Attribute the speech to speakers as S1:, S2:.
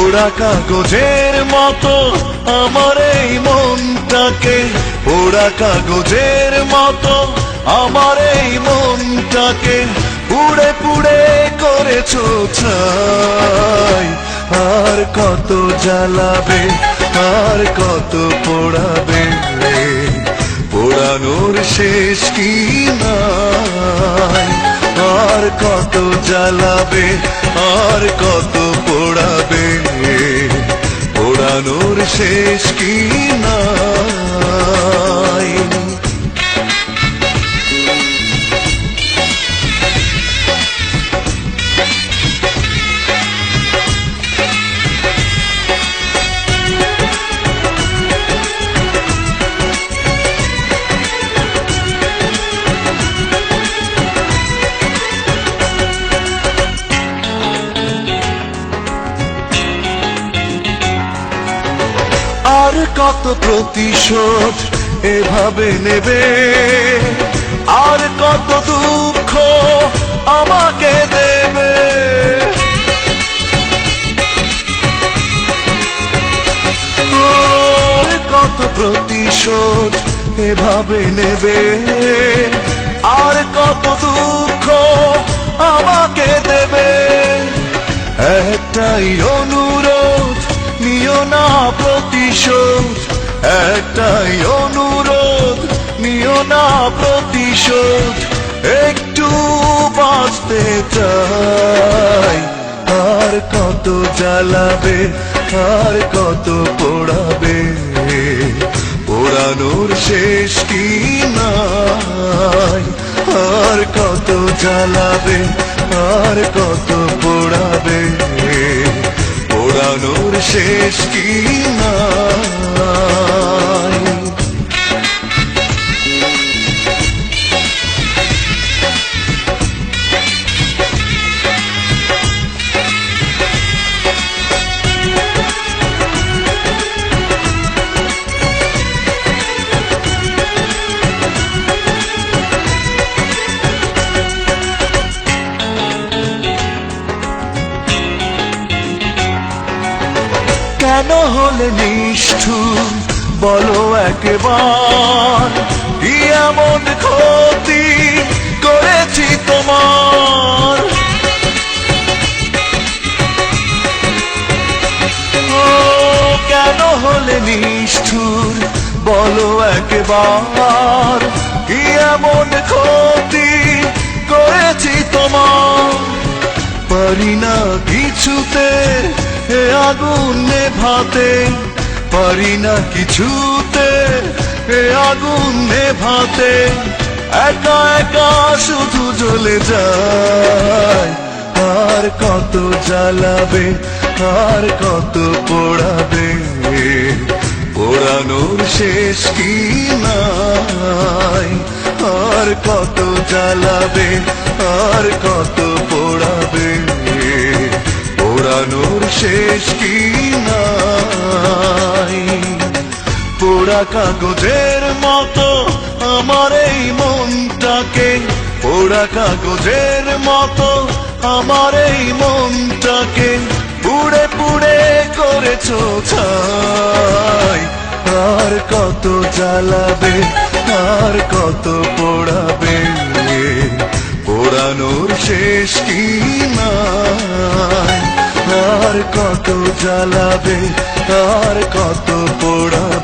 S1: পোড়া কাগজের মতো আমার এই মনটাকে। পোড়া কাগজের মতো আমার এই মনটাকে। পুড়ে পুড়ে করেছ ছাই। আর কত জ্বালাবে, আর কত পোড়াবে পোড়ানোর শেষ কি নাই? আর কত জ্বালাবে, আর কত পোড়াবে পোড়ানোর শেষ কি নাই? কত প্রতিশোধ এভাবে নেবে? আর কত দুঃখ আমাকে দেবে? কত প্রতিশোধ এভাবে নেবে? আর কত দুঃখ আমাকে দেবে? একটাই প্রতিশোধ, একটাই অনুরোধ, নিও না প্রতিশোধ, একটু বাঁচতে চাই। আর কত জ্বালাবে, আর কত পোড়াবে? পোড়ানোর শেষ কি নাই? আর কত জ্বালাবে, আর কত পোড়াবে? পোড়ানোর শেষ কি নাই কেন হলে নিষ্ঠুর? বলো একবার, কি এমন ক্ষতি করেছি তোমার? কেন হলে নিষ্ঠুর? বলো একবার, কি এমন ক্ষতি করেছি তোমার? পারি না কিছুতে এ আগুন নেভাতে পারি না কিছুতে। এ আগুন নেভাতে একা একা শুধু জ্বলে যায়। আর কত জ্বালাবে, আর কত পোড়াবে। পোড়ানোর শেষ কি নাই? আর কত জ্বালাবে, আর কত শেষ কি নাই পোড়া কাগজের মতো আমার এই মনটাকে, পোড়া কাগজের মতো আমার এই মনটাকে পুড়ে পুড়ে করেছ ছাই। আর কত জ্বালাবে, আর কত পোড়াবে পোড়ানোর শেষ কি জ্বালাবে আর কত পোড়াবে